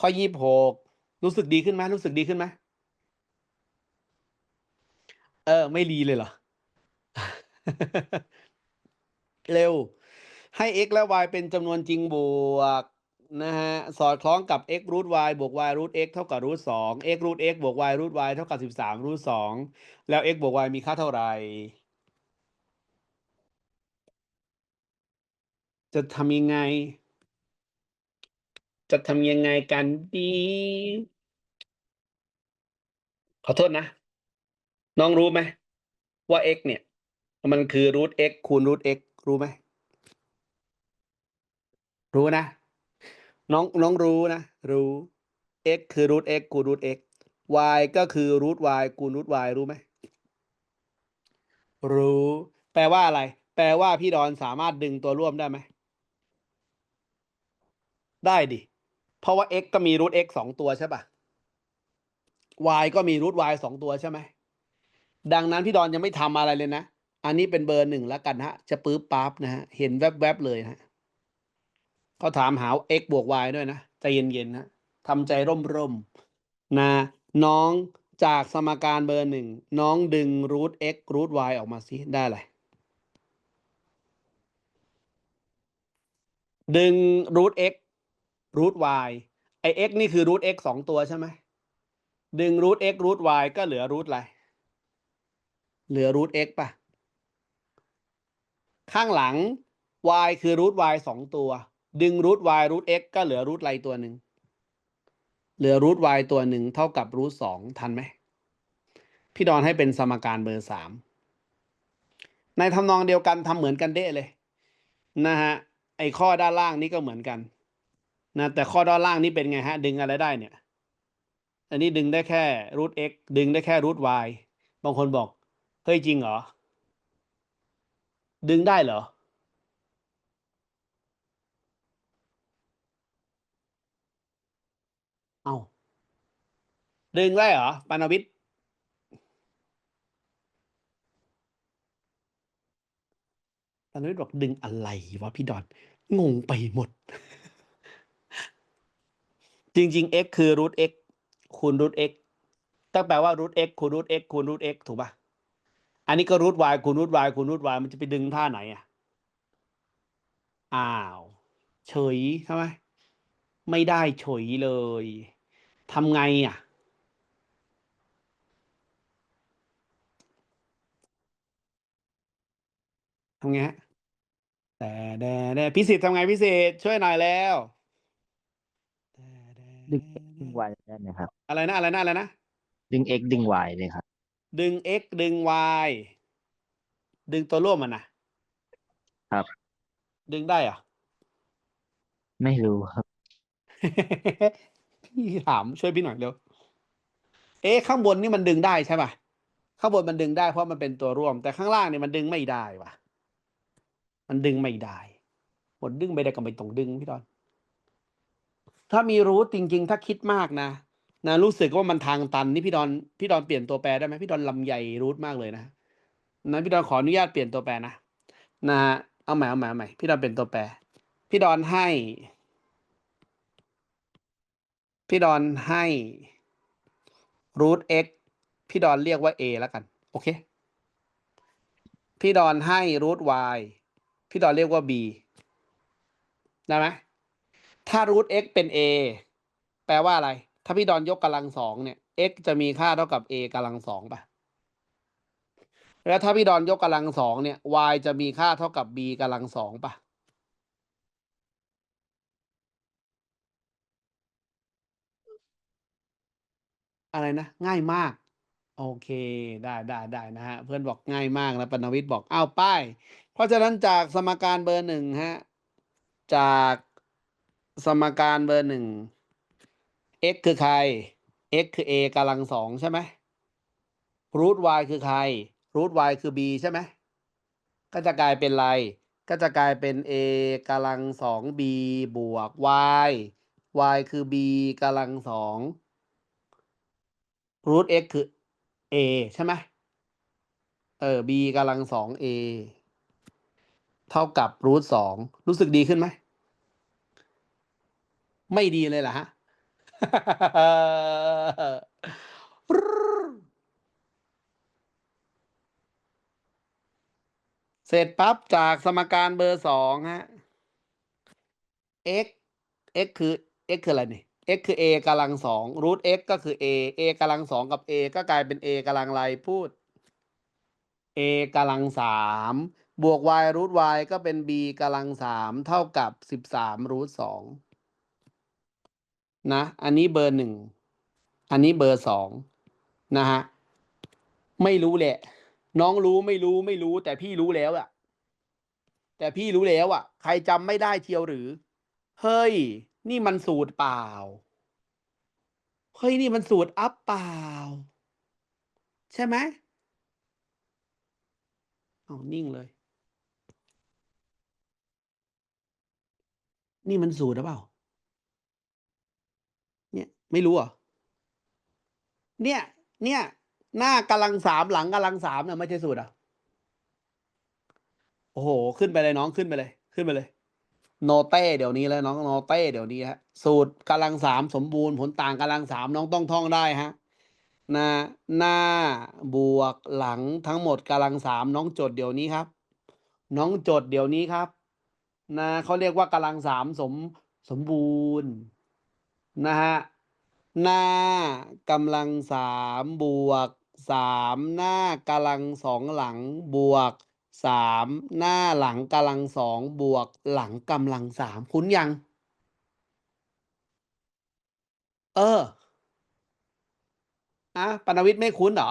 ข้อยี่สิบหกรู้สึกดีขึ้นไหมรู้สึกดีขึ้นไหมเออ ไม่รีเลยเหรอ เร็ว ให้ x และ y เป็นจำนวนจริงบวกนะฮะ สอดคล้องกับ x รูท y บวก y รูท x เท่ากับรูทสอง x รูท x บวก y รูท y เท่ากับสิบสามรูทสอง แล้ว x บวก y มีค่าเท่าไหร่ จะทำยังไง จะทำยังไงกันดี ขอโทษนะ น้องรู้ไหมว่า x เนี่ย มันคือรูท x คูณรูท x รู้ไหม รู้นะ น้องน้องรู้นะ รู้ x คือรูท x คูณรูท x y ก็คือรูท y คูณรูท y รู้ไหม รู้ แปลว่าอะไร แปลว่าพี่ดอนสามารถดึงตัวร่วมได้ไหม ได้ดิ เพราะว่า x ก็มีรูท x สองตัวใช่ปะ y ก็มีรูท y สองตัวใช่ไหม ดังนั้นพี่ดอนยังไม่ทำอะไรเลยนะ อันนี้เป็นเบอร์หนึ่งแล้วกันฮะ จะปื๊บปั๊บนะฮะ เห็นแวบๆเลยฮะก็ถามหา x บวก y ด้วยนะ ใจเย็นๆนะทำใจร่มๆนะ น้องจากสมการเบอร์หนึ่งน้องดึงรูท x รูท y ออกมาสิได้อะไรดึงรูท x รูท y ไอ x นี่คือรูท x สองตัวใช่ไหมดึงรูท x รูท y ก็เหลือรูทอะไร เหลือรูท x ป่ะ ข้างหลัง y คือรูท y สองตัว ดึงรูท y รูท x ก็เหลือรูทอะไรตัวหนึ่ง เหลือรูท y ตัวหนึ่งเท่ากับรูทสองทันไหม พี่ดอนให้เป็นสมการเบอร์สามในทำนองเดียวกันทำเหมือนกันเด้เลย นะฮะ ไอข้อด้านล่างนี้ก็เหมือนกัน นะแต่ข้อด้านล่างนี้เป็นไงฮะ ดึงอะไรได้เนี่ย อันนี้ดึงได้แค่รูท x ดึงได้แค่รูท y บางคนบอก เฮ้ยจริงเหรอ ดึงได้เหรอ เอาดึงได้เหรอ ปานวิทย์ปานวิทย์บอกดึงอะไรวะพี่ดอน งงไปหมด จริงๆ x คือรูท x คูณรูท x ตั้งแปลว่ารูท x คูณรูท x คูณรูท x ถูกปะอันนี้ก็รูท y คูณรูท y คูณรูท y มันจะไปดึงท่าไหนอะ อ้าว เฉยใช่ไหมไม่ได้เฉยเลยทำไงอะ ทำไงฮะแต่แดแดพิสิทธิ์ทำไงพิสิทธิ์ช่วยหน่อยแล้ว ดึง x ดึง y ได้ไหมครับ อะไรนะอะไรนะอะไรนะ ดึง x ดึง y เลยครับ ดึง x ดึง y ดึงตัวร่วมมันนะครับ ดึงได้เหรอ ไม่รู้ครับ พี่ถามช่วยพี่หน่อยเร็ว เอ๊ะข้างบนนี่มันดึงได้ใช่ป่ะ ข้างบนมันดึงได้เพราะมันเป็นตัวร่วม แต่ข้างล่างเนี่ยมันดึงไม่ได้ว่ะ มันดึงไม่ได้หมดดึงไม่ได้ก็ไม่ต้องดึงพี่ดอน ถ้ามีรูทจริง ๆ ถ้าคิดมากนะ นะ รู้สึกว่ามันทางตันนี่พี่ดอนพี่ดอนเปลี่ยนตัวแปรได้ไหมพี่ดอนลำใหญ่รูทมากเลยนะนะพี่ดอนขออนุญาตเปลี่ยนตัวแปรนะนะเอาใหม่เอาใหม่เอาใหม่พี่ดอนเปลี่ยนตัวแปร พี่ดอนให้ พี่ดอนให้รูท x พี่ดอนเรียกว่า a แล้วกัน โอเค พี่ดอนให้รูท y พี่ดอนเรียกว่า b ได้ไหม ถ้ารูท x เป็น a แปลว่าอะไร ถ้าพี่ดอนยกกำลังสองเนี่ย x จะมีค่าเท่ากับ a กำลังสองป่ะ แล้วถ้าพี่ดอนยกกำลังสองเนี่ย y จะมีค่าเท่ากับ b กำลังสองป่ะอะไรนะ ง่ายมาก โอเคได้ได้ได้นะฮะ เพื่อนบอกง่ายมากนะปนวิทย์บอกอ้าวป้าย เพราะฉะนั้นจากสมการเบอร์หนึ่งฮะ จาก สมการเบอร์หนึ่ง x คือใคร x คือ a กำลังสองใช่ไหมรูท y คือใครรูท y คือ b ใช่ไหม ก็จะกลายเป็นอะไร ก็จะกลายเป็น a กำลังสอง b บวก y y คือ b กำลังสองรูท x คือ a ใช่ไหมเออ b กำลังสอง a เท่ากับรูทสองรู้สึกดีขึ้นไหม ไม่ดีเลยเหรอฮะเสร็จปั๊บจากสมการเบอร์สองฮะ x x คือ x คืออะไรนี่ x คือ a กำลังสองรูท x ก็คือ a a กำลังสองกับ a ก็กลายเป็น a กำลังอะไรพูด a กำลังสามบวก y รูท y ก็เป็น b กำลังสามเท่ากับสิบสามรูทสอง นะ อันนี้เบอร์หนึ่ง อันนี้เบอร์สองนะฮะ ไม่รู้แหละ น้องรู้ไม่รู้ไม่รู้ แต่พี่รู้แล้วอะแต่พี่รู้แล้วอะใครจำไม่ได้เชียวหรือ เฮ้ย นี่มันสูตรเปล่า เฮ้ย นี่มันสูตรอัพเปล่า ใช่ไหมเอานิ่งเลย นี่มันสูตรหรือเปล่า ไม่รู้อะเนี่ย เนี่ย หน้ากำลังสามหลังกำลังสามเนี่ยไม่ใช่สูตรอะ โอ้โห ขึ้นไปเลยน้องขึ้นไปเลย ขึ้นไปเลย โนเต้เดี๋ยวนี้แล้วน้องโนเต้เดี๋ยวนี้ฮะ สูตรกำลังสามสมบูรณ์ผลต่างกำลังสามน้องต้องท่องได้ฮะหนะหน้าบวกหลังทั้งหมดกำลังสามน้องจดเดี๋ยวนี้ครับ น้องจดเดี๋ยวนี้ครับนะเขาเรียกว่ากำลังสามสมสมบูรณ์นะฮะ หน้ากำลังสามบวกสามหน้ากำลังสองหลังบวกสามหน้าหลังกำลังสองบวกหลังกำลังสามคุ้นยัง เอออะปนวิทย์ไม่คุ้นเหรอ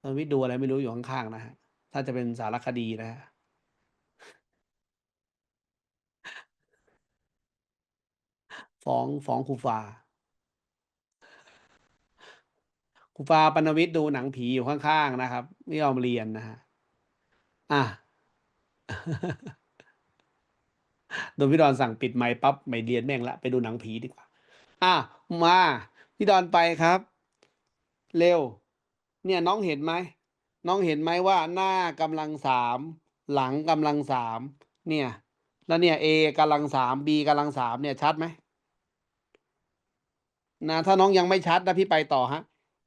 ปนวิทย์ดูอะไรไม่รู้อยู่ข้างๆนะฮะถ้าจะเป็นสารคดีนะฮะฟ้องฟ้องครูฟา ครูฟาปนวิทย์ดูหนังผีอยู่ข้างๆนะครับ ไม่ยอมเรียนนะฮะอะโดนพี่ดอนสั่งปิดไมค์ปั๊บไม่เรียนแม่งละไปดูหนังผีดีกว่า อะมาพี่ดอนไปครับ เร็ว เนี่ยน้องเห็นไหมน้องเห็นไหมว่าหน้ากำลังสามหลังกำลังสามเนี่ย แล้วเนี่ย A กำลังสาม B กำลังสามเนี่ยชัดไหมนะถ้าน้องยังไม่ชัดนะพี่ไปต่อฮะ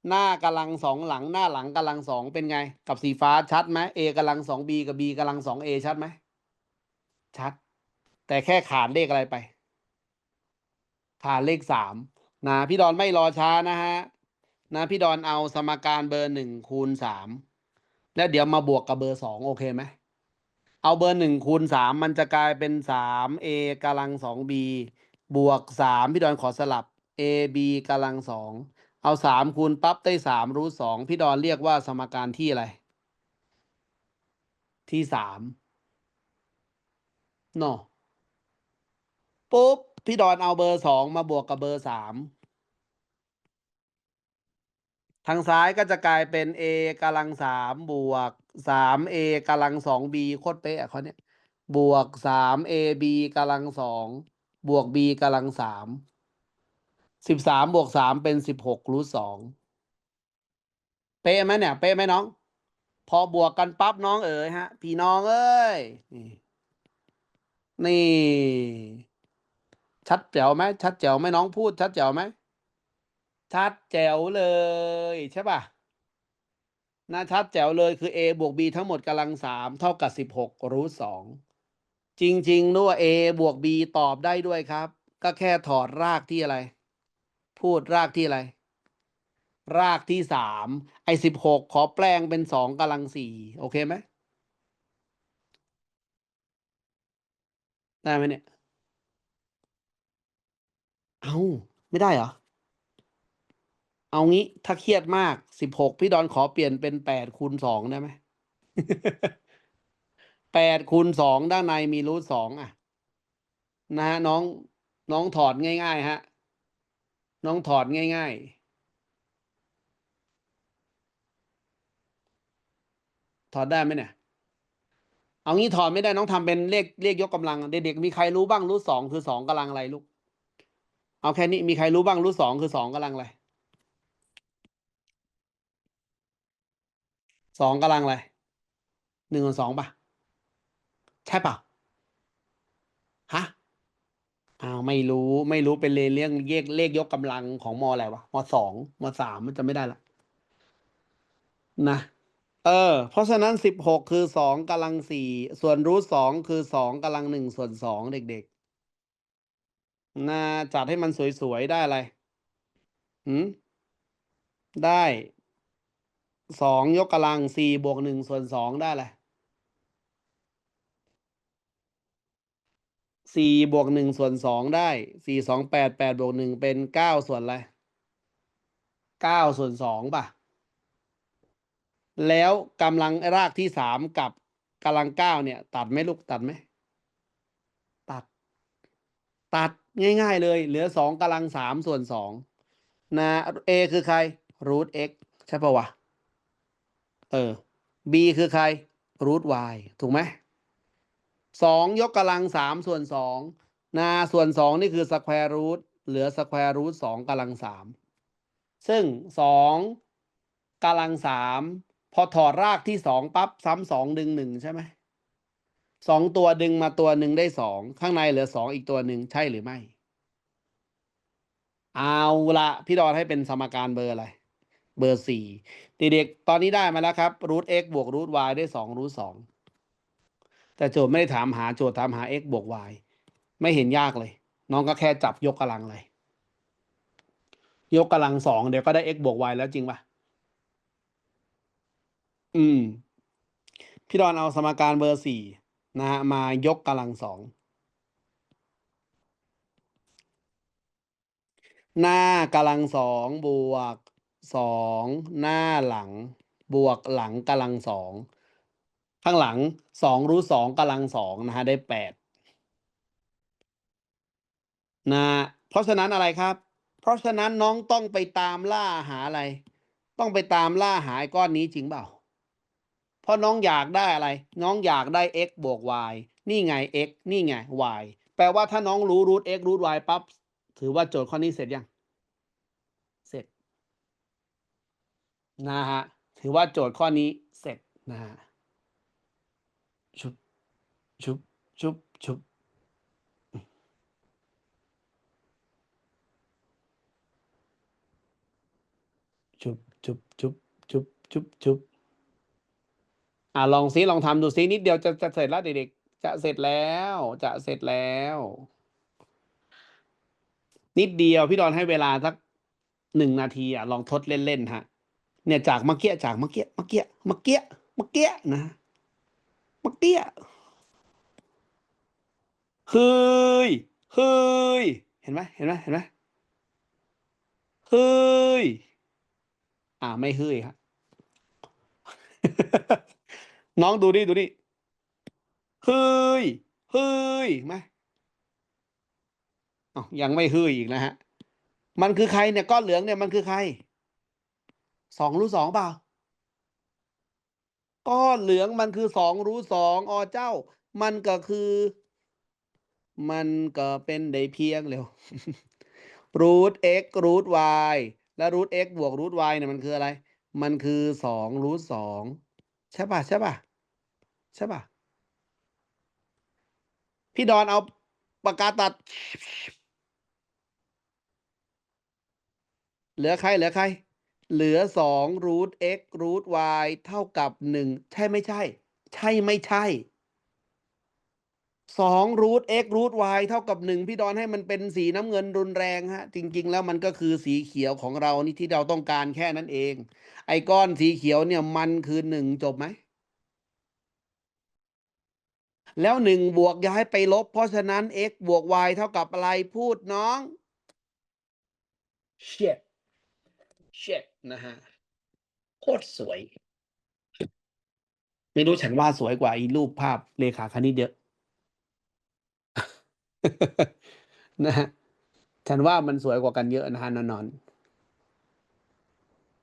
หน้ากำลังสองหลังหน้าหลังกำลังสองเป็นไง กับสีฟ้าชัดไหม A กำลังสอง B กับ B กำลังสอง A ชัดไหมชัด แต่แค่ขาดเลขอะไรไป ขาดเลขสามนะพี่ดอนไม่รอช้านะฮะนะพี่ดอนเอาสมการเบอร์หนึ่งคูณสามแล้วเดี๋ยวมาบวกกับเบอร์สองโอเคไหมเอาเบอร์หนึ่งคูณสามมันจะกลายเป็นสามเอกำลังสองบีบวกสามพี่ดอนขอสลับ a b กำลังสอง เอาสามคูณปั๊บได้สามรูทสองพี่ดอนเรียกว่าสมการที่อะไร ที่สามเนาะปุ๊บ พี่ดอนเอาเบอร์สองมาบวกกับเบอร์สามทางซ้ายก็จะกลายเป็น a กำลังสามบวกสาม a กำลังสอง b โคตรเป๊ะอะเขาเนี่ยบวกสาม a b กำลังสองบวก b กำลังสาม สิบสามบวกสามเป็นสิบหกรูทสองเป๊ะไหมเนี่ย เป๊ะไหมน้อง พอบวกกันปั๊บน้องเอ๋ยฮะ พี่น้องเอ้ย นี่ นี่ ชัดแจ๋วไหมชัดแจ๋วไหมน้องพูด ชัดแจ๋วไหมชัดแจ๋วเลย ใช่ป่ะนะชัดแจ๋วเลยคือ a บวก b ทั้งหมดกำลังสามเท่ากับสิบหกรูทสองจริง ๆ ด้วย a บวก b ตอบได้ด้วยครับ ก็แค่ถอดรากที่อะไร พูดรากที่อะไร รากที่สามไอ้สิบหกขอแปลงเป็นสองกำลังสี่โอเคไหมได้ไหมเนี่ย เอาไม่ได้เหรอ เอางี้ถ้าเครียดมากสิบหกพี่ดอนขอเปลี่ยนเป็นแปดคูณสองได้ไหมแปดคูณสองด้านในมีรูทสองอะ นะฮะน้องน้องถอดง่าย ๆ ฮะ น้องถอดง่าย ๆ ถอดได้ไหมเนี่ย เอางี้ถอดไม่ได้น้องทำเป็นเลขเลขยกกำลัง เด็กๆมีใครรู้บ้างรูทสองคือสองกำลังอะไรลูก เอาแค่นี้มีใครรู้บ้างรูทสองคือสองกำลังอะไรสองกำลังอะไรหนึ่งกับสองป่ะ ใช่ป่ะฮะ อ้าวไม่รู้ไม่รู้เป็นเลขเรื่องเลขเลขยกกำลังของมอะไรวะมสองมสามมันจะไม่ได้ละนะ เออ เพราะฉะนั้นสิบหกคือสองกำลังสี่ส่วนรูทสองคือสองกำลังหนึ่งส่วนสองเด็กๆนะจัดให้มันสวยๆได้อะไรหืมได้สองยกกำลังสี่บวกหนึ่งส่วนสองได้อะไร สี่บวกหนึ่งส่วนสองได้สี่สองแปดแปดบวกหนึ่งเป็นเก้าส่วนอะไรเก้าส่วนสองป่ะ แล้วกำลังรากที่สามกับกำลังเก้าเนี่ย ตัดไหมลูกตัดไหมตัด ตัดง่าย ๆ เลย เหลือสองกำลังสามส่วนสองนะ a คือใคร root x ใช่ปะวะ เออ b คือใคร root y ถูกไหม สองยกกำลังสามส่วนสองนะส่วนสองนี่คือ square root เหลือ square root สองกำลังสามซึ่งสองกำลังสามพอถอดรากที่สองปั๊บซ้ำสองดึงหนึ่งใช่ไหมสองตัวดึงมาตัวหนึ่งได้สองข้างในเหลือสองอีกตัวหนึ่งใช่หรือไม่ เอาละพี่ดอนให้เป็นสมการเบอร์อะไร เบอร์สี่เด็กๆตอนนี้ได้มาแล้วครับรูท x บวกรูท y ได้สองรูทสอง แต่โจทย์ไม่ได้ถามหาโจทย์ถามหา x บวก y ไม่เห็นยากเลย น้องก็แค่จับยกกำลังเลย ยกกำลังสองเดี๋ยวก็ได้ x บวก y แล้วจริงปะอืม พี่ดอนเอาสมการเบอร์สี่นะฮะมายกกำลังสองหน้ากำลังสองบวกสองหน้าหลัง บวกหลังกำลังสอง ข้างหลังสองรูทสองกำลังสองนะฮะได้แปดนะเพราะฉะนั้นอะไรครับ เพราะฉะนั้นน้องต้องไปตามล่าหาอะไร ต้องไปตามล่าหาก้อนนี้จริงเปล่าเพราะน้องอยากได้อะไร น้องอยากได้ x บวก y นี่ไง x นี่ไง y แปลว่าถ้าน้องรู้รูท x รูท y ปั๊บถือว่าโจทย์ข้อนี้เสร็จยัง เสร็จนะฮะถือว่าโจทย์ข้อนี้เสร็จนะฮะ ชุบ ชุบ ชุบ ชุบ ชุบ ชุบ ชุบ ชุบ ชุบ ชุบ อ่าลองซิลองทำดูซินิดเดียวจะจะเสร็จแล้วเด็กๆ จะเสร็จแล้ว จะเสร็จแล้ว นิดเดียวพี่ดอนให้เวลาสักหนึ่งนาทีอะลองทดเล่นๆฮะ เนี่ยจากเมื่อกี้จากเมื่อกี้เมื่อกี้เมื่อกี้เมื่อกี้นะ เมื่อกี้เฮ้ยเฮ้ยเห็นไหมเห็นไหมเห็นไหมเฮ้ยอ่าไม่เฮ้ยครับน้องดูดิดูดิเฮ้ยเฮ้ยไหมอ๋อยังไม่เฮ้ยอีกนะฮะ มันคือใครเนี่ยก้อนเหลืองเนี่ยมันคือใครสองรู้สองเปล่า ก้อนเหลืองมันคือสองรู้สองอเจ้า มันก็คือ มันก็เป็นได้เพียงเร็วรูท x รูท y และรูท x บวกรูท y เนี่ยมันคืออะไร มันคือสองรูทสองใช่ป่ะใช่ป่ะใช่ป่ะพี่ดอนเอาปากกาตัด เหลือใครเหลือใคร เหลือสองรูท x รูท y เท่ากับหนึ่งใช่ไม่ใช่ ใช่ไม่ใช่สองรูท x รูท y เท่ากับหนึ่งพี่ดอนให้มันเป็นสีน้ำเงินรุนแรงฮะ จริง ๆ แล้วมันก็คือสีเขียวของเรานี่ที่เราต้องการแค่นั้นเอง ไอ้ก้อนสีเขียวเนี่ยมันคือหนึ่งจบไหม แล้วหนึ่งบวกย้ายไปลบ เพราะฉะนั้น x บวก y เท่ากับอะไรพูดน้อง shit เช็ดนะฮะโคตรสวย ไม่รู้ฉันว่าสวยกว่าอีรูปภาพเลขาคณิตเยอะนะฮะฉันว่ามันสวยกว่ากันเยอะนะฮะนอนๆ